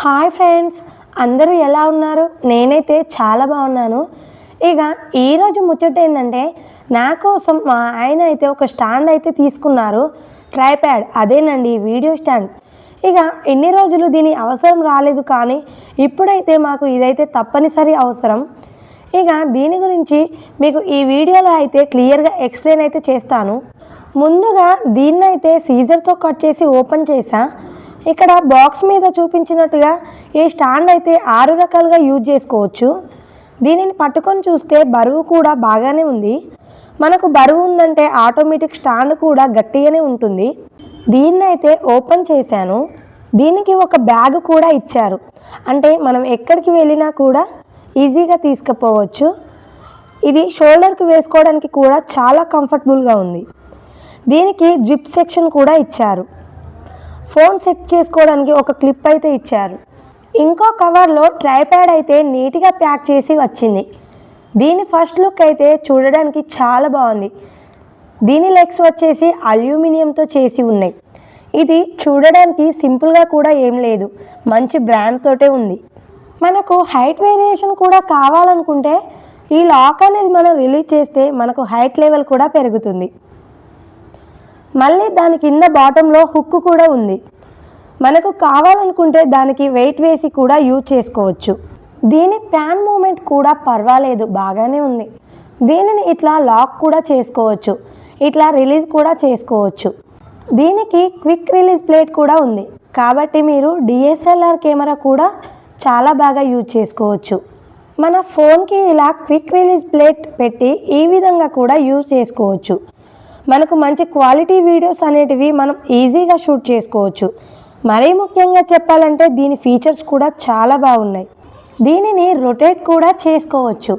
Hi friends అందరూ ఎలా ఉన్నారు? నేనైతే చాలా బాగున్నాను. ఇక ఈరోజు ముచ్చట ఏంటంటే నా కోసం మా ఆయన అయితే ఒక స్టాండ్ అయితే తీసుకున్నారు. ట్రైప్యాడ్ అదేనండి వీడియో స్టాండ్. ఇక ఎన్ని రోజులు దీని అవసరం రాలేదు కానీ ఇప్పుడైతే మాకు ఇదైతే తప్పనిసరి అవసరం. ఇక దీని గురించి మీకు ఈ వీడియోలో అయితే క్లియర్గా ఎక్స్ప్లెయిన్ అయితే చేస్తాను. ముందుగా దీన్నైతే సీజర్తో కట్ చేసి ఓపెన్ చేసా. ఇక్కడ బాక్స్ మీద చూపించినట్టుగా ఈ స్టాండ్ అయితే ఆరు రకాలుగా యూజ్ చేసుకోవచ్చు. దీనిని పట్టుకొని చూస్తే బరువు కూడా బాగానే ఉంది. మనకు బరువు ఉందంటే ఆటోమేటిక్ స్టాండ్ కూడా గట్టిగానే ఉంటుంది. దీన్ని అయితే ఓపెన్ చేశాను. దీనికి ఒక బ్యాగ్ కూడా ఇచ్చారు. అంటే మనం ఎక్కడికి వెళ్ళినా కూడా ఈజీగా తీసుకుపోవచ్చు. ఇది షోల్డర్కి వేసుకోవడానికి కూడా చాలా కంఫర్టబుల్గా ఉంది. దీనికి జిప్ సెక్షన్ కూడా ఇచ్చారు. ఫోన్ సెట్ చేసుకోవడానికి ఒక క్లిప్ అయితే ఇచ్చారు. ఇంకో కవర్లో ట్రైప్యాడ్ అయితే నీట్గా ప్యాక్ చేసి వచ్చింది. దీని ఫస్ట్ లుక్ అయితే చూడడానికి చాలా బాగుంది. దీని లెగ్స్ వచ్చేసి అల్యూమినియంతో చేసి ఉన్నాయి. ఇది చూడడానికి సింపుల్గా కూడా ఏం లేదు. మంచి బ్రాండ్ తోటే ఉంది. మనకు హైట్ వేరియేషన్ కూడా కావాలనుకుంటే ఈ లాక్ అనేది మనం రిలీజ్ చేస్తే మనకు హైట్ లెవెల్ కూడా పెరుగుతుంది. మళ్ళీ దాని కింద బాటంలో హుక్ కూడా ఉంది. మనకు కావాలనుకుంటే దానికి వెయిట్ వేసి కూడా యూజ్ చేసుకోవచ్చు. దీని ప్యాన్ మూమెంట్ కూడా పర్వాలేదు బాగానే ఉంది. దీనిని ఇట్లా లాక్ కూడా చేసుకోవచ్చు. ఇట్లా రిలీజ్ కూడా చేసుకోవచ్చు. దీనికి క్విక్ రిలీజ్ ప్లేట్ కూడా ఉంది. కాబట్టి మీరు డిఎస్ఎల్ఆర్ కెమెరా కూడా చాలా బాగా యూజ్ చేసుకోవచ్చు. మన ఫోన్కి ఇలా క్విక్ రిలీజ్ ప్లేట్ పెట్టి ఈ విధంగా కూడా యూజ్ చేసుకోవచ్చు. మనకు మంచి క్వాలిటీ వీడియోస్ అనేటివి మనం ఈజీగా షూట్ చేసుకోవచ్చు. మరీ ముఖ్యంగా చెప్పాలంటే దీని ఫీచర్స్ కూడా చాలా బాగున్నాయి. దీనిని రొటేట్ కూడా చేసుకోవచ్చు.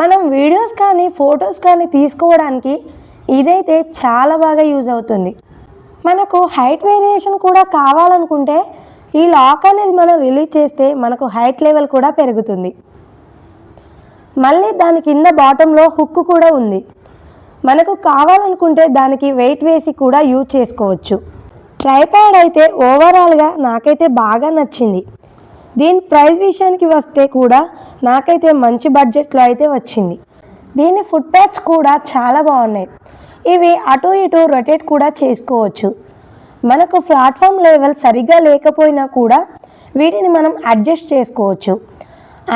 మనం వీడియోస్ కానీ ఫొటోస్ కానీ తీసుకోవడానికి ఇదైతే చాలా బాగా యూజ్ అవుతుంది. మనకు హైట్ వేరియేషన్ కూడా కావాలనుకుంటే ఈ లాక్ అనేది మనం రిలీజ్ చేస్తే మనకు హైట్ లెవెల్ కూడా పెరుగుతుంది. మళ్ళీ దాని కింద బాటంలో హుక్ కూడా ఉంది. మనకు కావాలనుకుంటే దానికి వెయిట్ వేసి కూడా యూజ్ చేసుకోవచ్చు. ట్రైపాడ్ అయితే ఓవరాల్గా నాకైతే బాగా నచ్చింది. దీని ప్రైస్ విషయానికి వస్తే కూడా నాకైతే మంచి బడ్జెట్లో అయితే వచ్చింది. దీని ఫుట్ ప్యాడ్స్ కూడా చాలా బాగున్నాయి. ఇవి అటు ఇటు రొటేట్ కూడా చేసుకోవచ్చు. మనకు ప్లాట్ఫామ్ లెవెల్ సరిగ్గా లేకపోయినా కూడా వీటిని మనం అడ్జస్ట్ చేసుకోవచ్చు.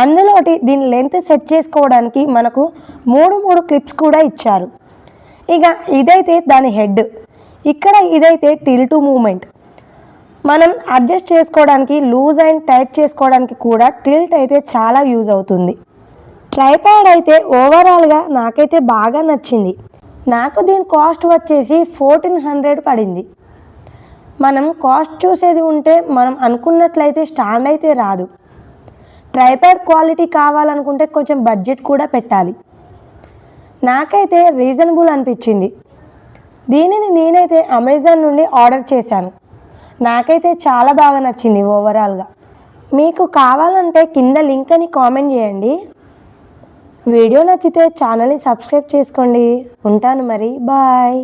అందులోటి దీని లెంత్ సెట్ చేసుకోవడానికి మనకు మూడు మూడు క్లిప్స్ కూడా ఇచ్చారు. ఇక ఇదైతే దాని హెడ్. ఇక్కడ ఇదైతే టిల్ టు మూమెంట్. మనం అడ్జస్ట్ చేసుకోవడానికి లూజ్ అండ్ టైట్ చేసుకోవడానికి కూడా టిల్ట్ అయితే చాలా యూజ్ అవుతుంది. ట్రైపాడ్ అయితే ఓవరాల్గా నాకైతే బాగా నచ్చింది. నాకు దీని కాస్ట్ వచ్చేసి ఫోర్టీన్ హండ్రెడ్ పడింది. మనం కాస్ట్ చూసేది ఉంటే మనం అనుకున్నట్లయితే స్టాండ్ అయితే రాదు. ట్రైపాడ్ క్వాలిటీ కావాలనుకుంటే కొంచెం బడ్జెట్ కూడా పెట్టాలి. నాకైతే రీజనబుల్ అనిపించింది. దీనిని నేనైతే అమెజాన్ నుండి ఆర్డర్ చేశాను. నాకైతే చాలా బాగా నచ్చింది ఓవరాల్గా మీకు కావాలంటే కింద లింక్ అని కామెంట్ చేయండి. వీడియో నచ్చితే ఛానల్ని సబ్స్క్రైబ్ చేసుకోండి. ఉంటాను మరి. బాయ్